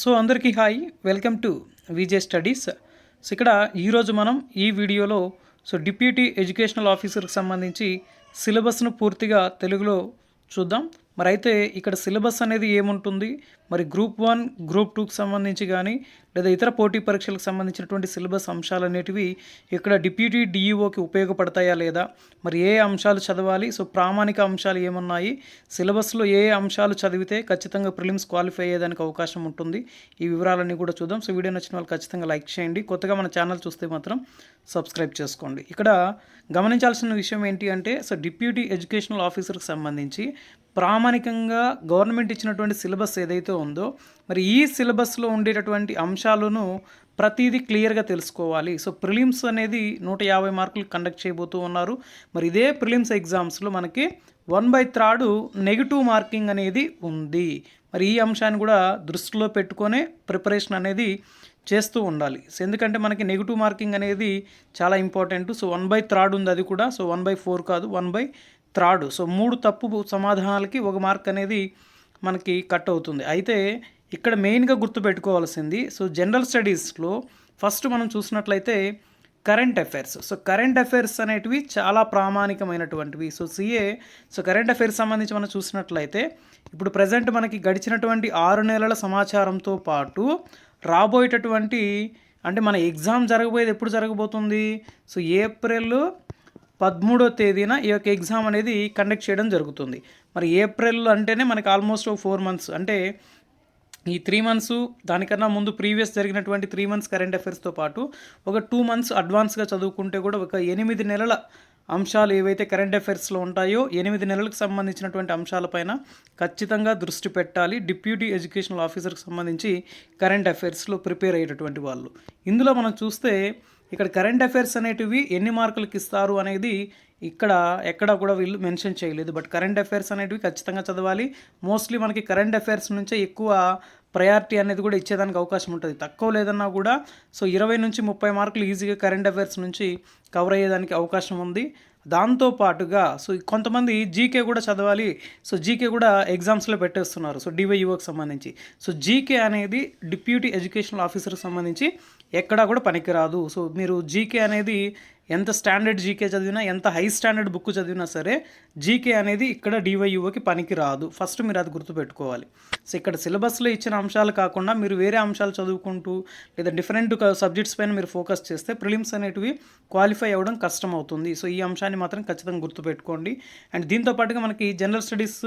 So అందరికీ hi welcome to VJ studies. So ఇక్కడ ఈరోజు మనం ఈ వీడియోలో సో డిప్యూటీ ఎడ్యుకేషనల్ ఆఫీసర్కి సంబంధించి సిలబస్ను పూర్తిగా తెలుగులో చూద్దాం. మరి అయితే ఇక్కడ సిలబస్ అనేది ఏముంటుంది? మరి గ్రూప్ వన్ గ్రూప్ టూకి సంబంధించి కానీ లేదా ఇతర పోటీ పరీక్షలకు సంబంధించినటువంటి సిలబస్ అంశాలు అనేటివి ఇక్కడ డిప్యూటీ డిఈఓకి ఉపయోగపడతాయా లేదా? మరి ఏ అంశాలు చదవాలి? సో ప్రామాణిక అంశాలు ఏమున్నాయి? సిలబస్లో ఏ అంశాలు చదివితే ఖచ్చితంగా ప్రిలిమ్స్ క్వాలిఫై అయ్యేదానికి అవకాశం ఉంటుంది. ఈ వివరాలన్నీ కూడా చూద్దాం. సో వీడియో నచ్చిన వాళ్ళు ఖచ్చితంగా లైక్ చేయండి. కొత్తగా మన ఛానల్ చూస్తే మాత్రం సబ్స్క్రైబ్ చేసుకోండి. ఇక్కడ గమనించాల్సిన విషయం ఏంటి అంటే సో డిప్యూటీ ఎడ్యుకేషనల్ ఆఫీసర్కి సంబంధించి ప్రామాణికంగా గవర్నమెంట్ ఇచ్చినటువంటి సిలబస్ ఏదైతే ఉందో మరి ఈ సిలబస్లో ఉండేటటువంటి అంశాలను ప్రతిదీ క్లియర్గా తెలుసుకోవాలి. సో ప్రిలిమ్స్ అనేది నూట యాభై మార్కులు కండక్ట్ చేయబోతూ ఉన్నారు. మరి ఇదే ప్రిలిమ్స్ ఎగ్జామ్స్లో మనకి one by third negative marking అనేది ఉంది. మరి ఈ అంశాన్ని కూడా దృష్టిలో పెట్టుకొనే ప్రిపరేషన్ అనేది చేస్తూ ఉండాలి. సో ఎందుకంటే మనకి నెగిటివ్ మార్కింగ్ అనేది చాలా important so one by third ఉంది అది కూడా. సో వన్ బై ఫోర్ కాదు వన్ బై త్రాడు. సో మూడు తప్పు సమాధానాలకి ఒక మార్క్ అనేది మనకి కట్ అవుతుంది. అయితే ఇక్కడ మెయిన్గా గుర్తుపెట్టుకోవాల్సింది సో జనరల్ స్టడీస్లో ఫస్ట్ మనం చూసినట్లయితే current affairs. So current affairs అనేటివి చాలా ప్రామాణికమైనటువంటివి. So CA so current affairs సంబంధించి మనం చూసినట్లయితే ఇప్పుడు ప్రజెంట్ మనకి గడిచినటువంటి ఆరు నెలల సమాచారంతో పాటు రాబోయేటటువంటి అంటే మన ఎగ్జామ్ జరగబోయేది ఎప్పుడు జరగబోతుంది? సో ఏప్రిల్ పదమూడో తేదీన ఈ యొక్క ఎగ్జామ్ అనేది కండక్ట్ చేయడం జరుగుతుంది. మరి ఏప్రిల్ అంటేనే మనకి ఆల్మోస్ట్ ఫోర్ మంత్స్ అంటే ఈ త్రీ మంత్స్ దానికన్నా ముందు ప్రీవియస్ జరిగినటువంటి త్రీ మంత్స్ కరెంట్ అఫైర్స్తో పాటు ఒక టూ మంత్స్ అడ్వాన్స్గా చదువుకుంటే కూడా ఒక ఎనిమిది నెలల అంశాలు ఏవైతే కరెంట్ అఫైర్స్లో ఉంటాయో ఎనిమిది నెలలకు సంబంధించినటువంటి అంశాలపైన ఖచ్చితంగా దృష్టి పెట్టాలి. డిప్యూటీ ఎడ్యుకేషనల్ ఆఫీసర్కి సంబంధించి కరెంట్ అఫైర్స్లో ప్రిపేర్ అయ్యేటటువంటి వాళ్ళు. ఇందులో మనం చూస్తే ఇక్కడ కరెంట్ అఫైర్స్ అనేటివి ఎన్ని మార్కులకి ఇస్తారు అనేది ఇక్కడ ఎక్కడ కూడా వీళ్ళు మెన్షన్ చేయలేదు. బట్ కరెంట్ అఫైర్స్ అనేటివి ఖచ్చితంగా చదవాలి. మోస్ట్లీ మనకి కరెంట్ అఫైర్స్ నుంచే ఎక్కువ ప్రయారిటీ అనేది కూడా ఇచ్చేదానికి అవకాశం ఉంటుంది. తక్కువ లేదన్నా కూడా సో ఇరవై నుంచి ముప్పై మార్కులు ఈజీగా కరెంట్ అఫైర్స్ నుంచి కవర్ అయ్యేదానికి అవకాశం ఉంది. దాంతో పాటుగా సో కొంతమంది జీకే కూడా చదవాలి. సో జీకే కూడా ఎగ్జామ్స్లో పెట్టేస్తున్నారు. సో డివైయుఓకి సంబంధించి. సో జీకే అనేది డిప్యూటీ ఎడ్యుకేషనల్ ఆఫీసర్కి సంబంధించి ఎక్కడా కూడా పనికిరాదు. సో మీరు జీకే అనేది ఎంత స్టాండర్డ్ జీకే చదివినా ఎంత హై స్టాండర్డ్ బుక్ చదివినా సరే జీకే అనేది ఇక్కడ డివైయుఓకి పనికి రాదు ఫస్ట్ మీరు అది గుర్తుపెట్టుకోవాలి. సో ఇక్కడ సిలబస్లో ఇచ్చిన అంశాలు కాకుండా మీరు వేరే అంశాలు చదువుకుంటూ లేదా డిఫరెంట్ సబ్జెక్ట్స్ పైన మీరు ఫోకస్ చేస్తే ప్రిలిమ్స్ అనేటివి క్వాలిఫై అవ్వడం కష్టం అవుతుంది సో ఈ అంశాన్ని మాత్రం ఖచ్చితంగా గుర్తుపెట్టుకోండి. అండ్ దీంతో పాటుగా మనకి general studies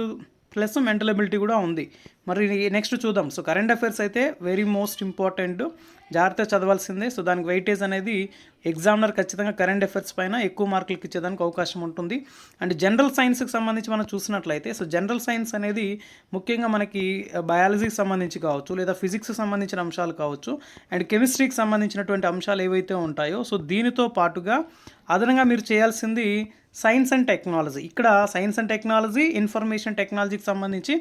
plus mental ability కూడా ఉంది. మరి నెక్స్ట్ చూద్దాం. సో కరెంట్ అఫైర్స్ అయితే వెరీ మోస్ట్ ఇంపార్టెంట్ జాగ్రత్తగా చదవాల్సిందే. సో దానికి వెయిటేజ్ అనేది ఎగ్జామినర్ ఖచ్చితంగా కరెంట్ అఫైర్స్ పైన ఎక్కువ మార్కులకు ఇచ్చేదానికి అవకాశం ఉంటుంది. అండ్ జనరల్ సైన్స్కి సంబంధించి మనం చూసినట్లయితే సో జనరల్ సైన్స్ అనేది ముఖ్యంగా మనకి బయాలజీకి సంబంధించి కావచ్చు లేదా ఫిజిక్స్ సంబంధించిన అంశాలు కావచ్చు అండ్ కెమిస్ట్రీకి సంబంధించినటువంటి అంశాలు ఏవైతే ఉంటాయో సో దీనితో పాటుగా అదనంగా మీరు చేయాల్సింది సైన్స్ అండ్ టెక్నాలజీ ఇక్కడ సైన్స్ అండ్ టెక్నాలజీ ఇన్ఫర్మేషన్ టెక్నాలజీకి సంబంధించి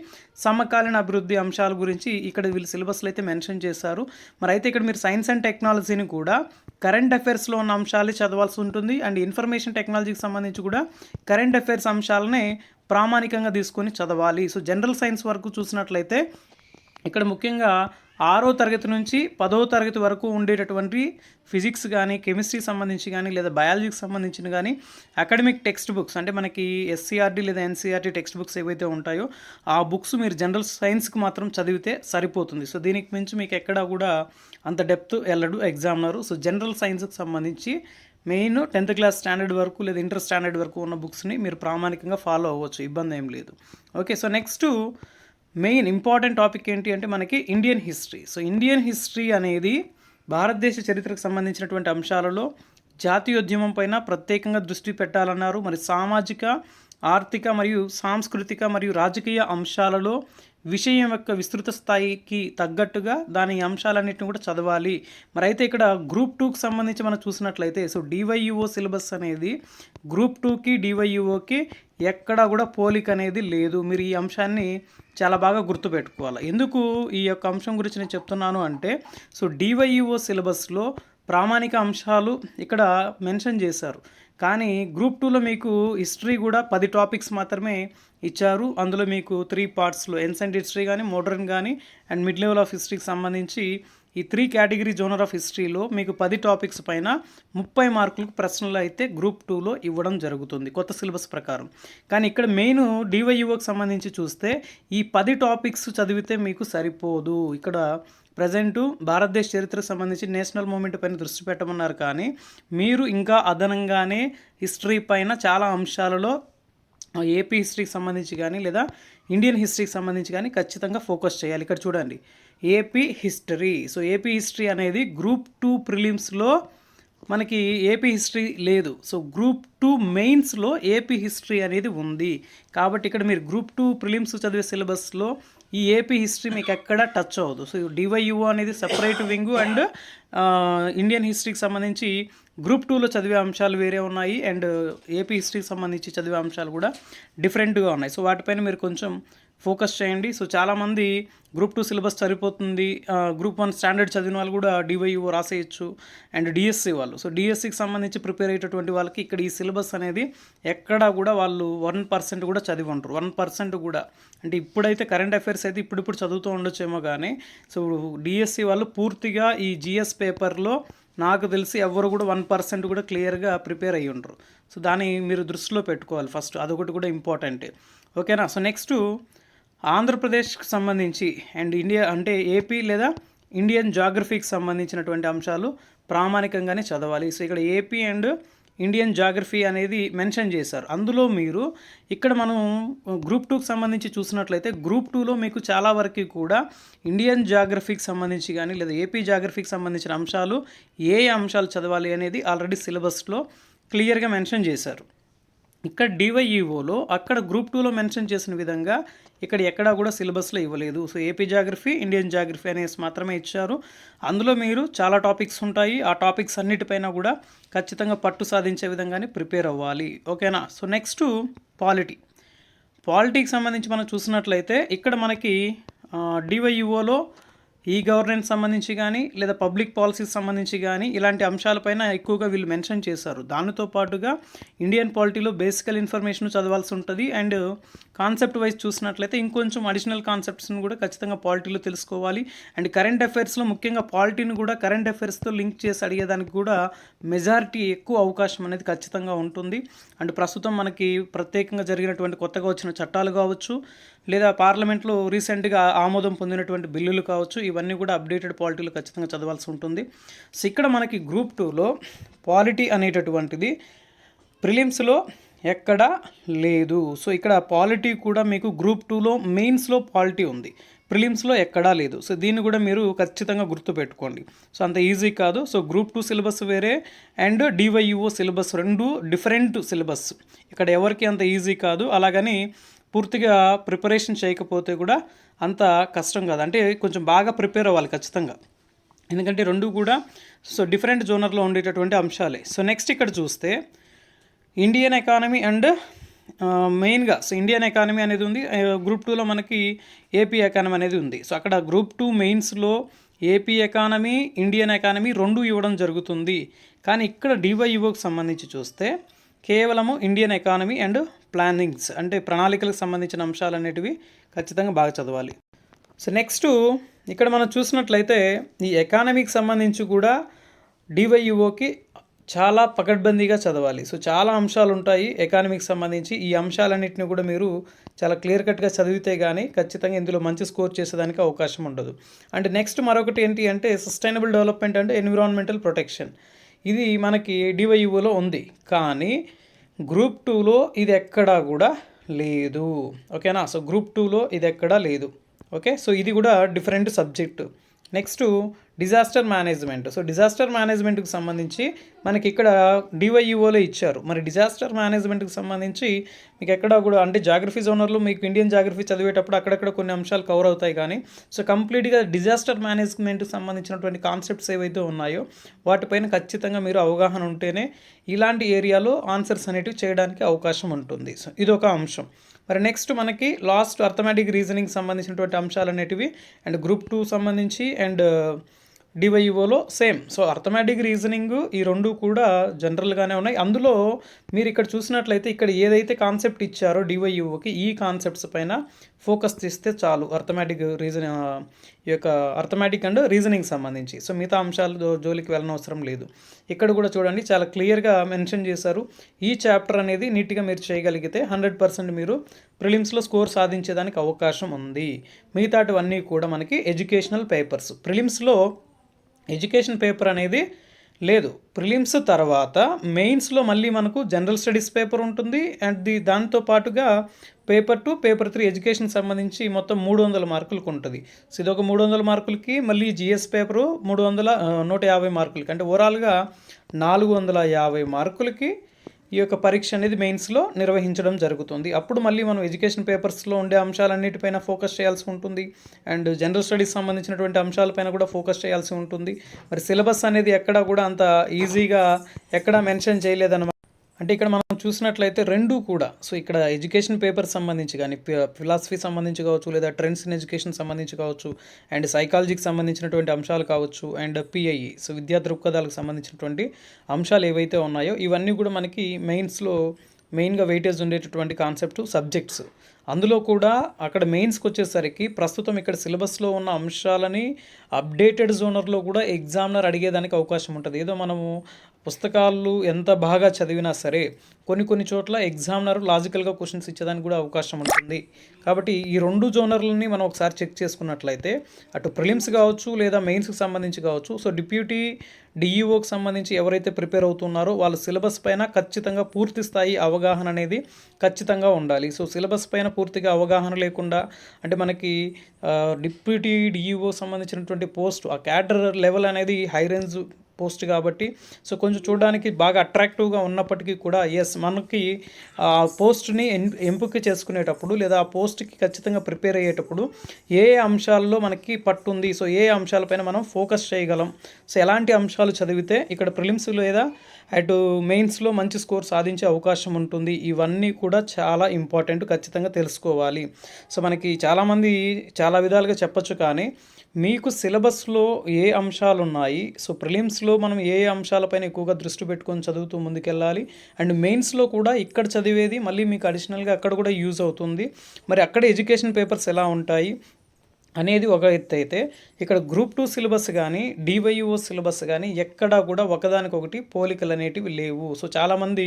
సమకాలీన అభివృద్ధి అంశాల గురించి ఇక్కడ వీళ్ళు సిలబస్లో అయితే మెన్షన్ చేశారు. మరి అయితే ఇక్కడ మీరు సైన్స్ అండ్ టెక్నాలజీని కూడా కరెంట్ అఫైర్స్లో ఉన్న అంశాలు చదవాల్సి ఉంటుంది. అండ్ ఇన్ఫర్మేషన్ టెక్నాలజీకి సంబంధించి కూడా కరెంట్ అఫైర్స్ అంశాలనే ప్రామాణికంగా తీసుకొని చదవాలి. సో జనరల్ సైన్స్ వరకు చూసినట్లయితే ఇక్కడ ముఖ్యంగా ఆరో తరగతి నుంచి పదో తరగతి వరకు ఉండేటటువంటి ఫిజిక్స్ కానీ కెమిస్ట్రీ సంబంధించి కానీ లేదా బయాలజీకి సంబంధించిన కానీ అకాడమిక్ టెక్స్ట్ బుక్స్ అంటే మనకి ఎస్సీఆర్టీ లేదా ఎన్సీఆర్టీ టెక్స్ట్ బుక్స్ ఏవైతే ఉంటాయో ఆ బుక్స్ మీరు జనరల్ సైన్స్కి మాత్రం చదివితే సరిపోతుంది. సో దీనికి మించి మీకు ఎక్కడా కూడా అంత డెప్త్ వెళ్ళడు ఎగ్జామినరు. సో జనరల్ సైన్స్కి సంబంధించి మెయిన్ టెన్త్ క్లాస్ స్టాండర్డ్ వరకు లేదా ఇంటర్ స్టాండర్డ్ వరకు ఉన్న బుక్స్ని మీరు ప్రామాణికంగా ఫాలో అవ్వచ్చు. ఇబ్బంది ఏం లేదు. Okay so next main important topic ఏంటి అంటే మనకి Indian history. So Indian history అనేది భారతదేశ చరిత్రకు సంబంధించినటువంటి అంశాలలో జాతీయోద్యమం పైన ప్రత్యేకంగా దృష్టి పెట్టాలన్నారు. మరి సామాజిక ఆర్థిక మరియు సాంస్కృతిక మరియు రాజకీయ అంశాలలో విషయం యొక్క విస్తృత స్థాయికి తగ్గట్టుగా దాని అంశాలన్నింటిని కూడా చదవాలి. మరి అయితే ఇక్కడ గ్రూప్ టూకి సంబంధించి మనం చూసినట్లయితే సో డివైయుఓ సిలబస్ అనేది గ్రూప్ టూకి డివైయుఓకి ఎక్కడా కూడా పోలిక అనేది లేదు. మీరు ఈ అంశాన్ని చాలా బాగా గుర్తుపెట్టుకోవాలి. ఎందుకు ఈ యొక్క అంశం గురించి నేను చెప్తున్నాను అంటే సో డివైయుఓ సిలబస్లో ప్రామాణిక అంశాలు ఇక్కడ మెన్షన్ చేశారు. కానీ గ్రూప్ టూలో మీకు హిస్టరీ కూడా పది టాపిక్స్ మాత్రమే ఇచ్చారు. అందులో మీకు త్రీ పార్ట్స్లో ఎన్సెంట్ హిస్టరీ కానీ మోడర్న్ కానీ అండ్ మిడ్ లెవెల్ ఆఫ్ హిస్టరీకి సంబంధించి ఈ త్రీ కేటగిరీ జోనర్ ఆఫ్ హిస్టరీలో మీకు పది టాపిక్స్ పైన ముప్పై మార్కులకు ప్రశ్నలు అయితే గ్రూప్ టూలో ఇవ్వడం జరుగుతుంది కొత్త సిలబస్ ప్రకారం. కానీ ఇక్కడ మెయిన్ డివైయుకి సంబంధించి చూస్తే ఈ పది టాపిక్స్ చదివితే మీకు సరిపోదు. ఇక్కడ ప్రజెంటు భారతదేశ చరిత్రకు సంబంధించి నేషనల్ మూమెంట్ పైన దృష్టి పెట్టమన్నారు కానీ మీరు ఇంకా అదనంగానే హిస్టరీ పైన చాలా అంశాలలో ఏపీ హిస్టరీకి సంబంధించి కానీ లేదా ఇండియన్ హిస్టరీకి సంబంధించి కానీ ఖచ్చితంగా ఫోకస్ చేయాలి. ఇక్కడ చూడండి. AP history. So AP history అనేది గ్రూప్ టూ ప్రిలిమ్స్లో మనకి ఏపీ హిస్టరీ లేదు. సో గ్రూప్ టూ మెయిన్స్లో ఏపీ హిస్టరీ అనేది ఉంది. కాబట్టి ఇక్కడ మీరు గ్రూప్ టూ ప్రిలిమ్స్ చదివే సిలబస్లో ఈ ఏపీ హిస్టరీ మీకు ఎక్కడ టచ్ అవ్వదు. సో డివైయుఓ అనేది సపరేట్ వింగ్ అండ్ ఇండియన్ హిస్టరీకి సంబంధించి గ్రూప్ టూలో చదివే అంశాలు వేరే ఉన్నాయి అండ్ ఏపీ హిస్టరీకి సంబంధించి చదివే అంశాలు కూడా డిఫరెంట్గా ఉన్నాయి. సో వాటిపైన మీరు కొంచెం ఫోకస్ చేయండి. సో చాలామంది గ్రూప్ టూ సిలబస్ సరిపోతుంది. గ్రూప్ వన్ స్టాండర్డ్ చదివిన వాళ్ళు కూడా డివైఓ రాసేయచ్చు అండ్ డిఎస్సి వాళ్ళు. సో డిఎస్సికి సంబంధించి ప్రిపేర్ అయ్యేటటువంటి వాళ్ళకి ఇక్కడ ఈ సిలబస్ అనేది ఎక్కడా కూడా వాళ్ళు వన్ పర్సెంట్ కూడా చదివి ఉంటారు వన్ పర్సెంట్ కూడా. అంటే ఇప్పుడైతే కరెంట్ అఫైర్స్ అయితే ఇప్పుడిప్పుడు చదువుతూ ఉండొచ్చేమో కానీ సో డిఎస్సి వాళ్ళు పూర్తిగా ఈ జిఎస్ పేపర్లో నాకు తెలిసి ఎవరు కూడా వన్ పర్సెంట్ కూడా క్లియర్గా ప్రిపేర్ అయ్యి ఉండరు. సో దాన్ని మీరు దృష్టిలో పెట్టుకోవాలి ఫస్ట్. అదొకటి కూడా ఇంపార్టెంటే. ఓకేనా? సో నెక్స్ట్ ఆంధ్రప్రదేశ్కి సంబంధించి అండ్ ఇండియా అంటే ఏపీ లేదా ఇండియన్ జాగ్రఫీకి సంబంధించినటువంటి అంశాలు ప్రామాణికంగానే చదవాలి. సో ఇక్కడ ఏపీ అండ్ ఇండియన్ జాగ్రఫీ అనేది మెన్షన్ చేశారు. అందులో మీరు ఇక్కడ మనం గ్రూప్ టూకి సంబంధించి చూసినట్లయితే గ్రూప్ టూలో మీకు చాలా వరకు కూడా ఇండియన్ జాగ్రఫీకి సంబంధించి కానీ లేదా ఏపీ జాగ్రఫీకి సంబంధించిన అంశాలు ఏ అంశాలు చదవాలి అనేది ఆల్రెడీ సిలబస్లో క్లియర్గా మెన్షన్ చేశారు. ఇక్కడ డివైఈఓలో అక్కడ గ్రూప్ టూలో మెన్షన్ చేసిన విధంగా ఇక్కడ ఎక్కడా కూడా సిలబస్లో ఇవ్వలేదు. So AP geography Indian geography అనేసి మాత్రమే ఇచ్చారు. అందులో మీరు చాలా టాపిక్స్ ఉంటాయి. ఆ టాపిక్స్ అన్నిటిపైన కూడా ఖచ్చితంగా పట్టు సాధించే విధంగానే ప్రిపేర్ అవ్వాలి. ఓకేనా? So next polity. పాలిటీకి సంబంధించి మనం చూసినట్లయితే ఇక్కడ మనకి డివైఈఓలో ఈ గవర్నెన్స్ సంబంధించి కానీ లేదా పబ్లిక్ పాలసీకి సంబంధించి కానీ ఇలాంటి అంశాలపైన ఎక్కువగా వీళ్ళు మెన్షన్ చేశారు. దానితో పాటుగా ఇండియన్ పాలిటీలో బేసికల్ ఇన్ఫర్మేషన్ చదవాల్సి ఉంటుంది. అండ్ కాన్సెప్ట్ వైజ్ చూసినట్లయితే ఇంకొంచెం అడిషనల్ కాన్సెప్ట్స్ని కూడా ఖచ్చితంగా పాలిటీలో తెలుసుకోవాలి. అండ్ కరెంట్ అఫైర్స్లో ముఖ్యంగా పాలిటీని కూడా కరెంట్ అఫైర్స్తో లింక్ చేసి అడిగేదానికి కూడా మెజారిటీ ఎక్కువ అవకాశం అనేది ఖచ్చితంగా ఉంటుంది. అండ్ ప్రస్తుతం మనకి ప్రత్యేకంగా జరిగినటువంటి కొత్తగా వచ్చిన చట్టాలు కావచ్చు లేదా పార్లమెంట్లో రీసెంట్గా ఆమోదం పొందినటువంటి బిల్లులు కావచ్చు ఇవన్నీ కూడా అప్డేటెడ్ పాలిటీలు ఖచ్చితంగా చదవాల్సి ఉంటుంది. సో ఇక్కడ మనకి గ్రూప్ టూలో పాలిటీ అనేటటువంటిది ప్రిలిమ్స్లో ఎక్కడా లేదు. సో ఇక్కడ పాలిటీ కూడా మీకు గ్రూప్ టూలో మెయిన్స్లో పాలిటీ ఉంది. ప్రిలిమ్స్లో ఎక్కడా లేదు. సో దీన్ని కూడా మీరు ఖచ్చితంగా గుర్తుపెట్టుకోండి. సో అంత ఈజీ కాదు. సో గ్రూప్ టూ సిలబస్ వేరే అండ్ డివైయుఓ సిలబస్ రెండు డిఫరెంట్ సిలబస్. ఇక్కడ ఎవరికి అంత ఈజీ కాదు. అలాగని పూర్తిగా ప్రిపరేషన్ చేయకపోతే కూడా అంత కష్టం కాదు. అంటే కొంచెం బాగా ప్రిపేర్ అవ్వాలి ఖచ్చితంగా. ఎందుకంటే రెండు కూడా సో డిఫరెంట్ జోనర్లో ఉండేటటువంటి అంశాలే. సో నెక్స్ట్ ఇక్కడ చూస్తే ఇండియన్ ఎకానమీ అండ్ మెయిన్గా సో ఇండియన్ ఎకానమీ అనేది ఉంది. Uh, గ్రూప్ టూలో మనకి ఏపీ ఎకానమీ అనేది ఉంది. సో అక్కడ గ్రూప్ టూ మెయిన్స్లో ఏపీ ఎకానమీ ఇండియన్ ఎకానమీ రెండు ఇవ్వడం జరుగుతుంది. కానీ ఇక్కడ డివైఓకి సంబంధించి చూస్తే కేవలము ఇండియన్ ఎకానమీ అండ్ ప్లానింగ్స్ అంటే ప్రణాళికలకు సంబంధించిన అంశాలు అనేటివి ఖచ్చితంగా బాగా చదవాలి. సో నెక్స్ట్ ఇక్కడ మనం చూసినట్లయితే ఈ ఎకానమీకి సంబంధించి కూడా డివైయుఓకి చాలా పకడ్బందీగా చదవాలి. సో చాలా అంశాలు ఉంటాయి ఎకానమీకి సంబంధించి ఈ అంశాలన్నింటినీ కూడా మీరు చాలా క్లియర్ కట్గా చదివితే కానీ ఖచ్చితంగా ఇందులో మంచి స్కోర్ చేసేదానికి అవకాశం ఉండదు. అండ్ నెక్స్ట్ మరొకటి ఏంటి అంటే సస్టైనబుల్ డెవలప్మెంట్ అంటే ఎన్విరాన్మెంటల్ ప్రొటెక్షన్. ఇది మనకి డివైయులో ఉంది. కానీ గ్రూప్ టూలో ఇది ఎక్కడా కూడా లేదు. ఓకేనా? సో గ్రూప్ టూలో ఇది ఎక్కడా లేదు. ఓకే? సో ఇది కూడా different subject. Next disaster management. So disaster మేనేజ్మెంట్కి సంబంధించి మనకి ఇక్కడ డివైయుఓలో ఇచ్చారు. మరి డిజాస్టర్ మేనేజ్మెంట్కి సంబంధించి మీకు ఎక్కడ కూడా అంటే జాగ్రఫీ జోనర్లో మీకు ఇండియన్ జాగ్రఫీ చదివేటప్పుడు అక్కడక్కడ కొన్ని అంశాలు కవర్ అవుతాయి కానీ సో కంప్లీట్గా డిజాస్టర్ మేనేజ్మెంట్కి సంబంధించినటువంటి కాన్సెప్ట్స్ ఏవైతే ఉన్నాయో వాటిపైన ఖచ్చితంగా మీరు అవగాహన ఉంటేనే ఇలాంటి ఏరియాలో ఆన్సర్స్ అనేటివి చేయడానికి అవకాశం ఉంటుంది. సో ఇది ఒక అంశం. మరి నెక్స్ట్ మనకి లాస్ట్ అర్థమెటిక్ రీజనింగ్ సంబంధించినటువంటి అంశాలు అనేటివి అండ్ గ్రూప్ టూ సంబంధించి అండ్ డివైఓలో సేమ్. సో అర్థమెటిక్ రీజనింగ్ ఈ రెండు కూడా జనరల్గానే ఉన్నాయి. అందులో మీరు ఇక్కడ చూసినట్లయితే ఇక్కడ ఏదైతే కాన్సెప్ట్ ఇచ్చారో డివైఓకి ఈ కాన్సెప్ట్స్ పైన ఫోకస్ తీస్తే చాలు అర్థమెటిక్ రీజన్ ఈ యొక్క అర్థమెటిక్ అండ్ రీజనింగ్ సంబంధించి. సో మిగతా అంశాలు జోలికి వెళ్ళనవసరం లేదు. ఇక్కడ కూడా చూడండి చాలా క్లియర్గా మెన్షన్ చేశారు. ఈ చాప్టర్ అనేది నీట్గా మీరు చేయగలిగితే హండ్రెడ్ పర్సెంట్ మీరు ప్రిలిమ్స్లో స్కోర్ సాధించేదానికి అవకాశం ఉంది. మిగతాటివన్నీ కూడా మనకి ఎడ్యుకేషనల్ పేపర్స్. ప్రిలిమ్స్లో ఎడ్యుకేషన్ పేపర్ అనేది లేదు. ప్రిలిమ్స్ తర్వాత మెయిన్స్లో మళ్ళీ మనకు జనరల్ స్టడీస్ పేపర్ ఉంటుంది. అండ్ ది దాంతో పాటుగా paper two paper three education సంబంధించి మొత్తం మూడు వందల మార్కులకు ఉంటుంది. సో ఇది ఒక మూడు వందల మార్కులకి మళ్ళీ జిఎస్ పేపరు మూడు వందల నూట యాభై మార్కులకి. అంటే ఓవరాల్గా నాలుగు వందల యాభై మార్కులకి ఈ యొక్క పరీక్ష అనేది మెయిన్స్లో నిర్వహించడం జరుగుతుంది. అప్పుడు మళ్ళీ మనం ఎడ్యుకేషన్ పేపర్స్లో ఉండే అంశాలన్నిటిపైన ఫోకస్ చేయాల్సి ఉంటుంది. అండ్ జనరల్ స్టడీస్ సంబంధించినటువంటి అంశాలపైన కూడా ఫోకస్ చేయాల్సి ఉంటుంది. మరి సిలబస్ అనేది ఎక్కడా కూడా అంత ఈజీగా ఎక్కడా మెన్షన్ చేయలేదన్నమాట. అంటే ఇక్కడ మనం చూసినట్లయితే రెండు కూడా. సో ఇక్కడ ఎడ్యుకేషన్ పేపర్ సంబంధించి కానీ ఫిలాసఫీ సంబంధించి కావచ్చు లేదా ట్రెండ్స్ ఇన్ ఎడ్యుకేషన్ సంబంధించి కావచ్చు అండ్ సైకాలజీకి సంబంధించినటువంటి అంశాలు కావచ్చు అండ్ పిఐఈ సో విద్యా దృక్పథాలకు సంబంధించినటువంటి అంశాలు ఏవైతే ఉన్నాయో ఇవన్నీ కూడా మనకి మెయిన్స్లో మెయిన్గా వెయిటేజ్ ఉండేటటువంటి కాన్సెప్ట్ సబ్జెక్ట్స్ అందులో కూడా అక్కడ మెయిన్స్కి వచ్చేసరికి ప్రస్తుతం ఇక్కడ సిలబస్లో ఉన్న అంశాలని అప్డేటెడ్ జోనర్లో కూడా ఎగ్జామినర్ అడిగేదానికి అవకాశం ఉంటుంది. ఏదో మనము పుస్తకాలు ఎంత బాగా చదివినా సరే కొన్ని కొన్ని చోట్ల ఎగ్జామినర్ లాజికల్గా క్వశ్చన్స్ ఇచ్చేదానికి కూడా అవకాశం ఉంటుంది. కాబట్టి ఈ రెండు జోనర్లని మనం ఒకసారి చెక్ చేసుకున్నట్లయితే అటు ప్రిలిమ్స్ కావచ్చు లేదా మెయిన్స్కి సంబంధించి కావచ్చు సో డిప్యూటీ డిఈఓకి సంబంధించి ఎవరైతే ప్రిపేర్ అవుతున్నారో వాళ్ళ సిలబస్ పైన ఖచ్చితంగా పూర్తి స్థాయి అవగాహన అనేది ఖచ్చితంగా ఉండాలి. సో సిలబస్ పైన పూర్తిగా అవగాహన లేకుండా అంటే మనకి డిప్యూటీ డిఈఓ సంబంధించినటువంటి పోస్ట్ ఆ క్యాడర్ లెవెల్ అనేది హై రేంజ్ పోస్ట్ కాబట్టి. సో కొంచెం చూడడానికి బాగా అట్రాక్టివ్గా ఉన్నప్పటికీ కూడా ఎస్ మనకి ఆ పోస్ట్ని ఎం- ఎంపిక చేసుకునేటప్పుడు లేదా ఆ పోస్ట్కి ఖచ్చితంగా ప్రిపేర్ అయ్యేటప్పుడు ఏ అంశాల్లో మనకి పట్టుంది సో ఏ అంశాలపైన మనం ఫోకస్ చేయగలం. సో ఎలాంటి అంశాలు చదివితే ఇక్కడ ప్రిలిమ్స్ లేదా అటు మెయిన్స్లో మంచి స్కోర్ సాధించే అవకాశం ఉంటుంది. ఇవన్నీ కూడా చాలా ఇంపార్టెంట్ ఖచ్చితంగా తెలుసుకోవాలి. సో మనకి చాలామంది చాలా విధాలుగా చెప్పచ్చు కానీ మీకు సిలబస్లో ఏ అంశాలు ఉన్నాయి సో ప్రిలిమ్స్ మెయిన్స్లో మనం ఏ అంశాలపైన ఎక్కువగా దృష్టి పెట్టుకొని చదువుతూ ముందుకెళ్ళాలి. అండ్ మెయిన్స్లో కూడా ఇక్కడ చదివేది మళ్ళీ మీకు అడిషనల్గా అక్కడ కూడా యూజ్ అవుతుంది. మరి అక్కడ ఎడ్యుకేషన్ పేపర్స్ ఎలా ఉంటాయి? అనేది ఒక ఎత్తు అయితే ఇక్కడ గ్రూప్ టూ సిలబస్ కానీ డివైఓ సిలబస్ కానీ ఎక్కడా కూడా ఒకదానికొకటి పోలికలు అనేటివి లేవు. సో చాలామంది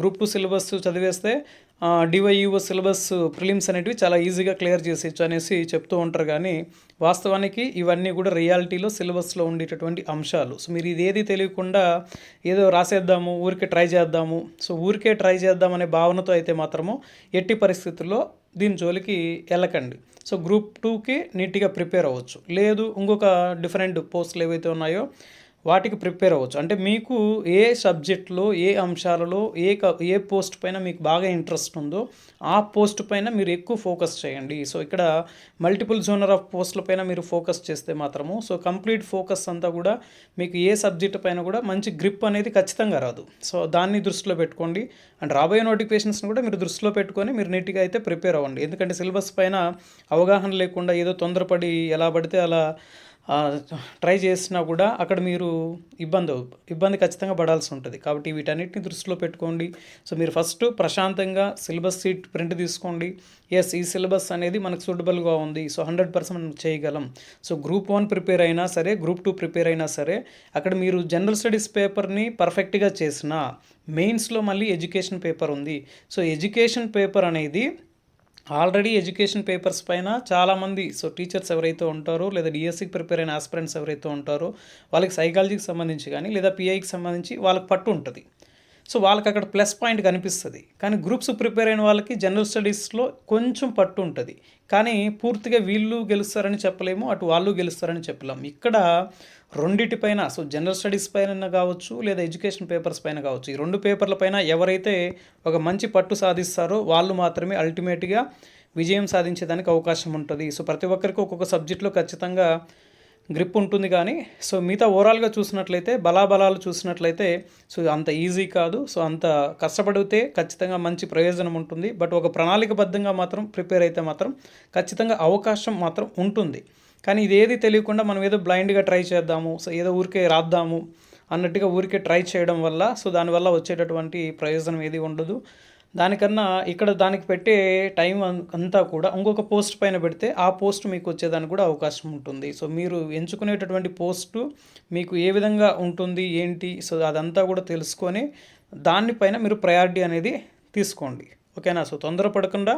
గ్రూప్ టూ సిలబస్ చదివేస్తే డివైఓ సిలబస్ ప్రిలిమ్స్ అనేటివి చాలా ఈజీగా క్లియర్ చేసేయచ్చు అనేసి చెప్తూ ఉంటారు. కానీ వాస్తవానికి ఇవన్నీ కూడా రియాలిటీలో సిలబస్లో ఉండేటటువంటి అంశాలు. సో మీరు ఇదేది తెలియకుండా ఏదో రాసేద్దాము ఊరికే ట్రై చేద్దాము. సో ఊరికే ట్రై చేద్దామనే భావనతో అయితే మాత్రము ఎట్టి పరిస్థితుల్లో దీని జోలికి వెళ్ళకండి సో గ్రూప్ టూకి నీట్గా ప్రిపేర్ అవ్వచ్చు. లేదు ఇంకొక డిఫరెంట్ పోస్టులు ఏవైతే ఉన్నాయో వాటికి ప్రిపేర్ అవ్వచ్చు. అంటే మీకు ఏ సబ్జెక్ట్లో ఏ అంశాలలో ఏ క ఏ పోస్ట్ పైన మీకు బాగా ఇంట్రెస్ట్ ఉందో ఆ పోస్ట్ పైన మీరు ఎక్కువ ఫోకస్ చేయండి. సో ఇక్కడ మల్టిపుల్ జోనర్ ఆఫ్ పోస్టుల పైన మీరు ఫోకస్ చేస్తే మాత్రము సో కంప్లీట్ ఫోకస్ అంతా కూడా మీకు ఏ సబ్జెక్ట్ పైన కూడా మంచి గ్రిప్ అనేది ఖచ్చితంగా రాదు. సో దాన్ని దృష్టిలో పెట్టుకోండి. అండ్ రాబోయే నోటిఫికేషన్స్ని కూడా మీరు దృష్టిలో పెట్టుకొని మీరు నీట్గా అయితే ప్రిపేర్ అవ్వండి. ఎందుకంటే సిలబస్ పైన అవగాహన లేకుండా ఏదో తొందరపడి ఎలా పడితే అలా ట్రై చేసినా కూడా అక్కడ మీరు ఇబ్బంది అవు- ఇబ్బంది ఖచ్చితంగా పడాల్సి ఉంటుంది. కాబట్టి వీటన్నిటిని దృష్టిలో పెట్టుకోండి. సో మీరు ఫస్ట్ ప్రశాంతంగా సిలబస్ సీట్ ప్రింట్ తీసుకోండి. ఎస్ ఈ సిలబస్ అనేది మనకు సూటబుల్గా ఉంది. సో హండ్రెడ్ పర్సెంట్ మనం చేయగలం. సో గ్రూప్ వన్ ప్రిపేర్ అయినా సరే గ్రూప్ టూ ప్రిపేర్ అయినా సరే అక్కడ మీరు జనరల్ స్టడీస్ పేపర్ని పర్ఫెక్ట్గా చేసిన మెయిన్స్లో మళ్ళీ ఎడ్యుకేషన్ పేపర్ ఉంది. సో ఎడ్యుకేషన్ పేపర్ అనేది ఆల్రెడీ ఎడ్యుకేషన్ పేపర్స్ పైన చాలామంది సో టీచర్స్ ఎవరైతే ఉంటారో లేదా డిఎస్సికి ప్రిపేర్ అయిన ఆస్పిరెంట్స్ ఎవరైతే ఉంటారో వాళ్ళకి సైకాలజీకి సంబంధించి కానీ లేదా పిఐకి సంబంధించి వాళ్ళకి పట్టు ఉంటుంది. సో వాళ్ళకి అక్కడ ప్లస్ పాయింట్ కనిపిస్తుంది. కానీ గ్రూప్స్ ప్రిపేర్ అయిన వాళ్ళకి జనరల్ స్టడీస్లో కొంచెం పట్టు ఉంటుంది. కానీ పూర్తిగా వీళ్ళు గెలుస్తారని చెప్పలేము అటు వాళ్ళు గెలుస్తారని చెప్పలేము. ఇక్కడ రెండిటిపైన సో జనరల్ స్టడీస్ పైన కావచ్చు లేదా ఎడ్యుకేషన్ పేపర్స్ పైన కావచ్చు ఈ రెండు పేపర్ల పైన ఎవరైతే ఒక మంచి పట్టు సాధిస్తారో వాళ్ళు మాత్రమే అల్టిమేట్గా విజయం సాధించేదానికి అవకాశం ఉంటుంది. సో ప్రతి ఒక్కరికి ఒక్కొక్క సబ్జెక్ట్లో ఖచ్చితంగా గ్రిప్ ఉంటుంది కానీ సో మిగతా ఓవరాల్గా చూసినట్లయితే బలాబలాలు చూసినట్లయితే సో అంత ఈజీ కాదు. సో అంత కష్టపడితే ఖచ్చితంగా మంచి ప్రయోజనం ఉంటుంది. బట్ ఒక ప్రణాళికబద్ధంగా మాత్రం ప్రిపేర్ అయితే మాత్రం ఖచ్చితంగా అవకాశం మాత్రం ఉంటుంది. కానీ ఇదేది తెలియకుండా మనం ఏదో బ్లైండ్గా ట్రై చేద్దాము సో ఏదో ఊరికే రాద్దాము అన్నట్టుగా ఊరికే ట్రై చేయడం వల్ల సో దానివల్ల వచ్చేటటువంటి ప్రయోజనం ఏది ఉండదు. దానికన్నా ఇక్కడ దానికి పెట్టే టైం అంతా కూడా ఇంకొక పోస్ట్ పైన పెడితే ఆ పోస్ట్ మీకు వచ్చేదానికి కూడా అవకాశం ఉంటుంది. సో మీరు ఎంచుకునేటటువంటి పోస్టు మీకు ఏ విధంగా ఉంటుంది ఏంటి సో అదంతా కూడా తెలుసుకొని దానిపైన మీరు ప్రయారిటీ అనేది తీసుకోండి. ఓకేనా? సో తొందరపడకుండా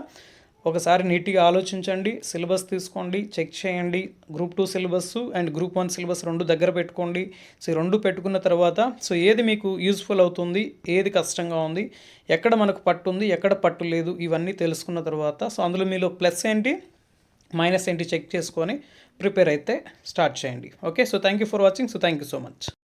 ఒకసారి నీట్గా ఆలోచించండి సిలబస్ తీసుకోండి చెక్ చేయండి. Group two syllabus and group one syllabus రెండు దగ్గర పెట్టుకోండి. సో రెండు పెట్టుకున్న తర్వాత సో ఏది మీకు యూస్ఫుల్ అవుతుంది ఏది కష్టంగా ఉంది ఎక్కడ మనకు పట్టు ఉంది ఎక్కడ పట్టు లేదు ఇవన్నీ తెలుసుకున్న తర్వాత సో అందులో మీలో ప్లస్ ఏంటి మైనస్ ఏంటి చెక్ చేసుకొని ప్రిపేర్ అయితే స్టార్ట్ చేయండి. Okay so thank you for watching so thank you so much.